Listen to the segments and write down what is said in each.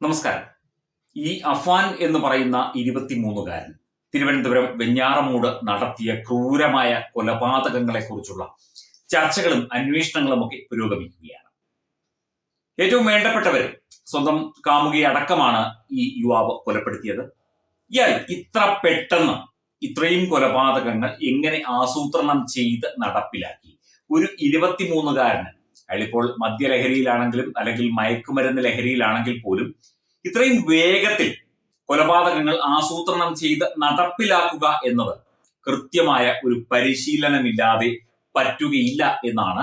നമസ്കാരം. ഈ അഫാൻ എന്ന് പറയുന്ന ഇരുപത്തിമൂന്നുകാരൻ തിരുവനന്തപുരം വെഞ്ഞാറമൂട് നടത്തിയ ക്രൂരമായ കൊലപാതകങ്ങളെക്കുറിച്ചുള്ള ചർച്ചകളും അന്വേഷണങ്ങളും ഒക്കെ പുരോഗമിക്കുകയാണ്. ഏറ്റവും വേണ്ടപ്പെട്ടവർ സ്വന്തം കാമുകി അടക്കമാണ് ഈ യുവാവ് കൊലപ്പെടുത്തിയത്. ഇയാൾ ഇത്ര പെട്ടെന്ന് ഇത്രയും കൊലപാതകങ്ങൾ എങ്ങനെ ആസൂത്രണം ചെയ്ത് നടപ്പിലാക്കി? ഒരു ഇരുപത്തിമൂന്നുകാരന് അയാളിപ്പോൾ മദ്യലഹരിയിലാണെങ്കിലും അല്ലെങ്കിൽ മയക്കുമരുന്ന് ലഹരിയിലാണെങ്കിൽ പോലും ഇത്രയും വേഗത്തിൽ കൊലപാതകങ്ങൾ ആസൂത്രണം ചെയ്ത് നടപ്പിലാക്കുക എന്നത് കൃത്യമായ ഒരു പരിശീലനമില്ലാതെ പറ്റുകയില്ല എന്നാണ്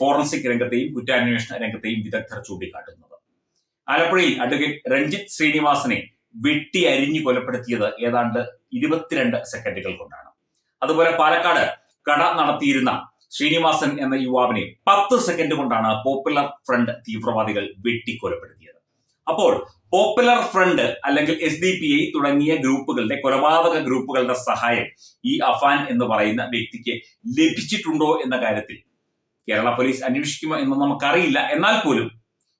ഫോറൻസിക് രംഗത്തെയും കുറ്റാന്വേഷണ രംഗത്തെയും വിദഗ്ധർ ചൂണ്ടിക്കാട്ടുന്നത്. ആലപ്പുഴയിൽ അഡ്വക്കേറ്റ് രഞ്ജിത്ത് ശ്രീനിവാസനെ വെട്ടി അരിഞ്ഞു കൊലപ്പെടുത്തിയത് ഏതാണ്ട് ഇരുപത്തിരണ്ട് സെക്കൻഡുകൾ കൊണ്ടാണ്. അതുപോലെ പാലക്കാട് കട നടത്തിയിരുന്ന ശ്രീനിവാസൻ എന്ന യുവാവിനെ പത്ത് സെക്കൻഡ് കൊണ്ടാണ് പോപ്പുലർ ഫ്രണ്ട് തീവ്രവാദികൾ വെട്ടിക്കൊലപ്പെടുത്തിയത്. അപ്പോൾ പോപ്പുലർ ഫ്രണ്ട് അല്ലെങ്കിൽ എസ് ഡി പി ഐ തുടങ്ങിയ ഗ്രൂപ്പുകളുടെ കൊലപാതക ഗ്രൂപ്പുകളുടെ സഹായം ഈ അഫാൻ എന്ന് പറയുന്ന വ്യക്തിക്ക് ലഭിച്ചിട്ടുണ്ടോ എന്ന കാര്യത്തിൽ കേരള പോലീസ് അന്വേഷിക്കുമോ എന്ന് നമുക്കറിയില്ല. എന്നാൽ പോലും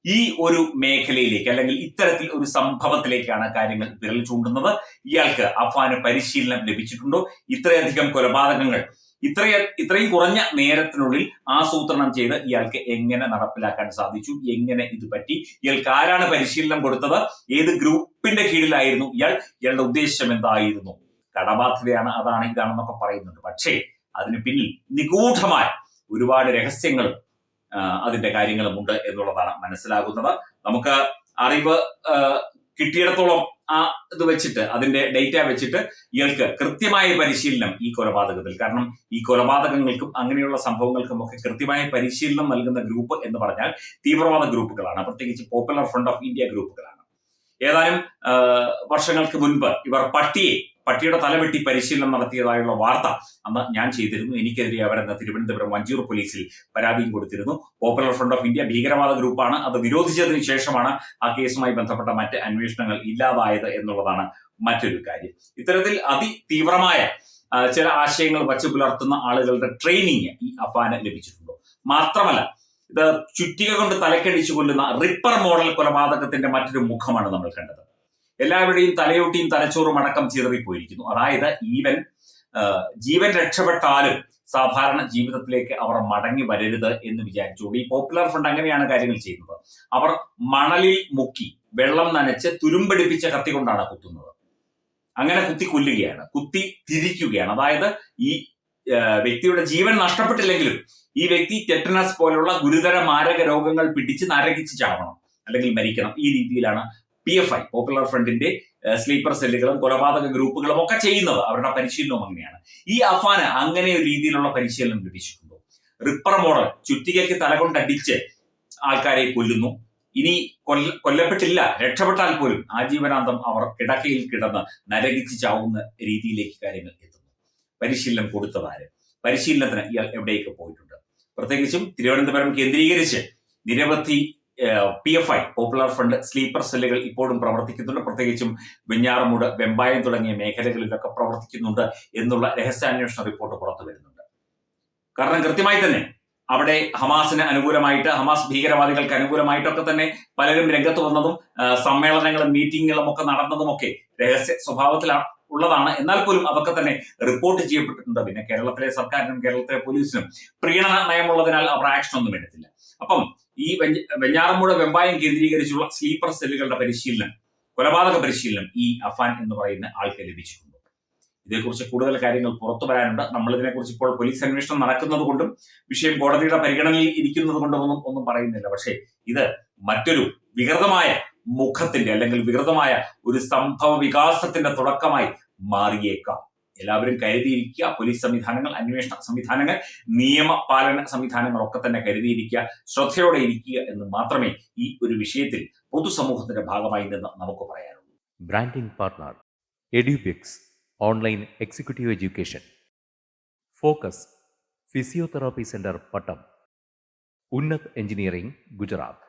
ഈ ഒരു മേഖലയിലേക്ക് അല്ലെങ്കിൽ ഇത്തരത്തിൽ ഒരു സംഭവത്തിലേക്കാണ് കാര്യങ്ങൾ വിരൽ ചൂണ്ടുന്നത്. ഇയാൾക്ക് അഫാന് പരിശീലനം ലഭിച്ചിട്ടുണ്ടോ? ഇത്രയധികം കൊലപാതകങ്ങൾ ഇത്രയ ഇത്രയും കുറഞ്ഞ നേരത്തിനുള്ളിൽ ആസൂത്രണം ചെയ്ത് ഇയാൾക്ക് എങ്ങനെ നടപ്പിലാക്കാൻ സാധിച്ചു? എങ്ങനെ ഇത് പറ്റി? ഇയാൾക്ക് ആരാണ് പരിശീലനം കൊടുത്തത്? ഏത് ഗ്രൂപ്പിന്റെ കീഴിലായിരുന്നു ഇയാൾ? ഇയാളുടെ ഉദ്ദേശം എന്തായിരുന്നു? കടബാധ്യതയാണ് അതാണ് ഇതാണെന്നൊക്കെ പറയുന്നുണ്ട്. പക്ഷേ അതിന് പിന്നിൽ നിഗൂഢമായ ഒരുപാട് രഹസ്യങ്ങളും അതിന്റെ കാര്യങ്ങളും ഉണ്ട് എന്നുള്ളതാണ് മനസ്സിലാകുന്നത്. നമുക്ക് അറിവ് കിട്ടിയിടത്തോളം ആ ഇത് വെച്ചിട്ട് അതിന്റെ ഡേറ്റ വെച്ചിട്ട് ഇയാൾക്ക് കൃത്യമായ പരിശീലനം ഈ കൊലപാതകത്തിൽ. കാരണം ഈ കൊലപാതകങ്ങൾക്കും അങ്ങനെയുള്ള സംഭവങ്ങൾക്കും ഒക്കെ കൃത്യമായ പരിശീലനം നൽകുന്ന ഗ്രൂപ്പ് എന്ന് പറഞ്ഞാൽ തീവ്രവാദ ഗ്രൂപ്പുകളാണ്. പ്രത്യേകിച്ച് പോപ്പുലർ ഫ്രണ്ട് ഓഫ് ഇന്ത്യ ഗ്രൂപ്പുകളാണ്. ഏതാനും വർഷങ്ങൾക്ക് മുൻപ് ഇവർ പട്ടിയെ പട്ടിയുടെ തലവെട്ടി പരിശീലനം നടത്തിയതായുള്ള വാർത്ത അന്ന് ഞാൻ ചെയ്തിരുന്നു. എനിക്കെതിരെ അവരെന്ന തിരുവനന്തപുരം വഞ്ചൂർ പോലീസിൽ പരാതിയും കൊടുത്തിരുന്നു. പോപ്പുലർ ഫ്രണ്ട് ഓഫ് ഇന്ത്യ ഭീകരവാദ ഗ്രൂപ്പാണ്. അത് നിരോധിച്ചതിന് ശേഷമാണ് ആ കേസുമായി ബന്ധപ്പെട്ട മറ്റ് അന്വേഷണങ്ങൾ ഇല്ലാതായത് എന്നുള്ളതാണ് മറ്റൊരു കാര്യം. ഇത്തരത്തിൽ അതിതീവ്രമായ ചില ആശയങ്ങൾ വച്ചു പുലർത്തുന്ന ആളുകളുടെ ട്രെയിനിങ് ഈ അഫാന് ലഭിച്ചിട്ടുണ്ടോ? മാത്രമല്ല ഇത് ചുറ്റിക കൊണ്ട് തലക്കടിച്ചു കൊല്ലുന്ന റിപ്പർ മോഡൽ കൊലപാതകത്തിന്റെ മറ്റൊരു മുഖമാണ് നമ്മൾ കണ്ടത്. എല്ലാവരുടെയും തലയോട്ടിയും തലച്ചോറും അടക്കം ചിതറിപ്പോയിരിക്കുന്നു. അതായത് ഈവൻ ജീവൻ രക്ഷപ്പെട്ടാലും സാധാരണ ജീവിതത്തിലേക്ക് അവർ മടങ്ങി വരരുത് എന്ന് വിചാരിച്ചുകൊണ്ട് ഈ പോപ്പുലർ ഫ്രണ്ട് അങ്ങനെയാണ് കാര്യങ്ങൾ ചെയ്യുന്നത്. അവർ മണലിൽ മുക്കി വെള്ളം നനച്ച് തുരുമ്പടിപ്പിച്ച കത്തി കൊണ്ടാണ് കുത്തുന്നത്. അങ്ങനെ കുത്തി കൊല്ലുകയാണ് കുത്തി തിരിക്കുകയാണ്. അതായത് ഈ വ്യക്തിയുടെ ജീവൻ നഷ്ടപ്പെട്ടില്ലെങ്കിലും ഈ വ്യക്തി ടെറ്റനസ് പോലുള്ള ഗുരുതര മാരക രോഗങ്ങൾ പിടിച്ച് നരകിച്ച് ചാവണം അല്ലെങ്കിൽ മരിക്കണം. ഈ രീതിയിലാണ് പി എഫ് ഐ പോപ്പുലർ ഫ്രണ്ടിന്റെ സ്ലീപ്പർ സെല്ലുകളും കൊലപാതക ഗ്രൂപ്പുകളും ഒക്കെ ചെയ്യുന്നത് അവരുടെ പരിശീലനവും അങ്ങനെയാണ്. ഈ അഫാന് അങ്ങനെ ഒരു രീതിയിലുള്ള പരിശീലനം ലഭിച്ചിട്ടുണ്ടോ? റിപ്പർ മോഡൽ ചുറ്റികയ്ക്ക് തലകൊണ്ടടിച്ച് ആൾക്കാരെ കൊല്ലുന്നു. ഇനി കൊല്ല കൊല്ലപ്പെട്ടില്ല രക്ഷപ്പെട്ടാൽ പോലും ആജീവനാന്തം അവർ കിടക്കയിൽ കിടന്ന് നരകിച്ച് ചാവുന്ന രീതിയിലേക്ക് കാര്യങ്ങൾ എത്തുന്നു. പരിശീലനം കൊടുത്തതാര് പരിശീലനത്തിന് ഇയാൾ എവിടേക്ക് പോയിട്ടുണ്ട്? പ്രത്യേകിച്ചും തിരുവനന്തപുരം കേന്ദ്രീകരിച്ച് നിരവധി P F I popular front sleeper സെല്ലുകൾ ഇപ്പോഴും പ്രവർത്തിക്കുന്നുണ്ട്. പ്രത്യേകിച്ചും വെഞ്ഞാറമൂട് വെമ്പായം തുടങ്ങിയ മേഖലകളിലൊക്കെ പ്രവർത്തിക്കുന്നുണ്ട് എന്നുള്ള രഹസ്യാന്വേഷണ റിപ്പോർട്ട് പുറത്തു വരുന്നുണ്ട്. കാരണം കൃത്യമായി തന്നെ അവിടെ ഹമാസിന് അനുകൂലമായിട്ട് ഹമാസ് ഭീകരവാദികൾക്ക് അനുകൂലമായിട്ടൊക്കെ തന്നെ പലരും രംഗത്ത് വന്നതും സമ്മേളനങ്ങളും മീറ്റിങ്ങുകളും ഒക്കെ നടന്നതും ഒക്കെ രഹസ്യ സ്വഭാവത്തിലാണ്. ഉള്ളതാണ്. എന്നാൽ പോലും അതൊക്കെ തന്നെ റിപ്പോർട്ട് ചെയ്യപ്പെട്ടിട്ടുണ്ട്. പിന്നെ കേരളത്തിലെ സർക്കാരിനും കേരളത്തിലെ പോലീസിനും പ്രീണന നയമുള്ളതിനാൽ അവർ ആക്ഷൻ ഒന്നും എടുത്തില്ല. അപ്പം ഈ വെഞ്ഞ- വെഞ്ഞാറമൂട് വെമ്പായം കേന്ദ്രീകരിച്ചുള്ള സ്ലീപ്പർ സെല്ലുകളുടെ പരിശീലനം കൊലപാതക പരിശീലനം ഈ അഫാൻ എന്ന് പറയുന്ന ആൾക്ക് ലഭിച്ചിട്ടുണ്ട്. ഇതേക്കുറിച്ച് കൂടുതൽ കാര്യങ്ങൾ പുറത്തു വരാനുണ്ട്. നമ്മൾ ഇതിനെക്കുറിച്ച് ഇപ്പോൾ പോലീസ് അന്വേഷണം നടക്കുന്നത് കൊണ്ടും വിഷയം കോടതിയുടെ പരിഗണനയിൽ ഇരിക്കുന്നത് കൊണ്ടും ഒന്നും ഒന്നും പറയുന്നില്ല. പക്ഷേ ഇത് മറ്റൊരു വികൃതമായ മുഖത്തിന്റെ അല്ലെങ്കിൽ വികൃതമായ ഒരു സംഭവ വികാസത്തിന്റെ തുടക്കമായി മാറിയേക്കാം. എല്ലാവരും കരുതിയിരിക്കുക പോലീസ് സംവിധാനങ്ങൾ അന്വേഷണ സംവിധാനങ്ങൾ നിയമപാലന സംവിധാനങ്ങളൊക്കെ തന്നെ കരുതിയിരിക്കുക ശ്രദ്ധയോടെ ഇരിക്കുക എന്ന് മാത്രമേ ഈ ഒരു വിഷയത്തിൽ പൊതുസമൂഹത്തിന്റെ ഭാഗമായി നിന്ന് നമുക്ക് പറയാനുള്ളൂ. Branding partner Edubix online executive education focus physiotherapy centre Pattom Unnat engineering Gujarat